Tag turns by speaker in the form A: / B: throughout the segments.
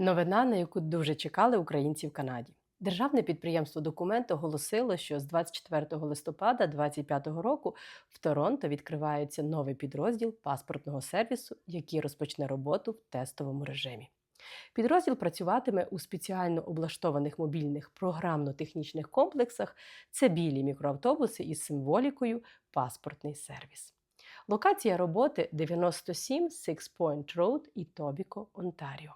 A: Новина, на яку дуже чекали українці в Канаді. Державне підприємство Документ оголосило, що з 24 листопада 2025 року в Торонто відкривається новий підрозділ паспортного сервісу, який розпочне роботу в тестовому режимі. Підрозділ працюватиме у спеціально облаштованих мобільних програмно-технічних комплексах. Це білі мікроавтобуси із символікою паспортний сервіс. Локація роботи 97 Six Point Road і Тобіко, Онтаріо.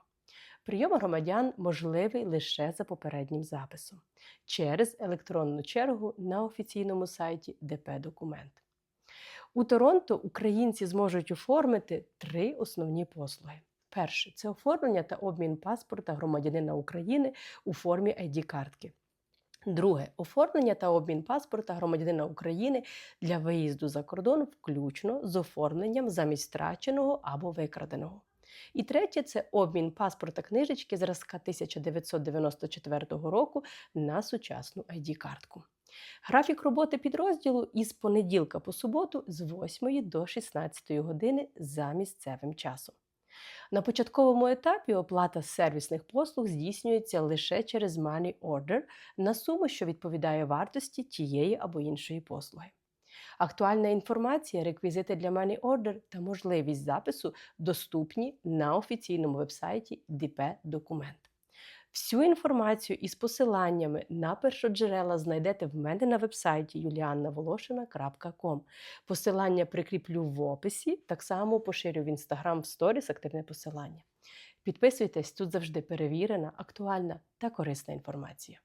A: Прийом громадян можливий лише за попереднім записом через електронну чергу на офіційному сайті ДП Документ. У Торонто українці зможуть оформити три основні послуги. Перше це оформлення та обмін паспорта громадянина України у формі ID-картки. Друге оформлення та обмін паспорта громадянина України для виїзду за кордон, включно з оформленням замість втраченого або викраденого. І третє це обмін паспорта книжечки зразка 1994 року на сучасну ID-картку. Графік роботи підрозділу із понеділка по суботу з 8 до 16 години за місцевим часом. На початковому етапі оплата сервісних послуг здійснюється лише через Money Order на суму, що відповідає вартості тієї або іншої послуги. Актуальна інформація, реквізити для Money Order та можливість запису доступні на офіційному вебсайті ДП Документ. Всю інформацію із посиланнями на першоджерела знайдете в мене на вебсайті juliannavoloshina.com. Посилання прикріплю в описі, так само поширю в Instagram в сторіс активне посилання. Підписуйтесь, тут завжди перевірена, актуальна та корисна інформація.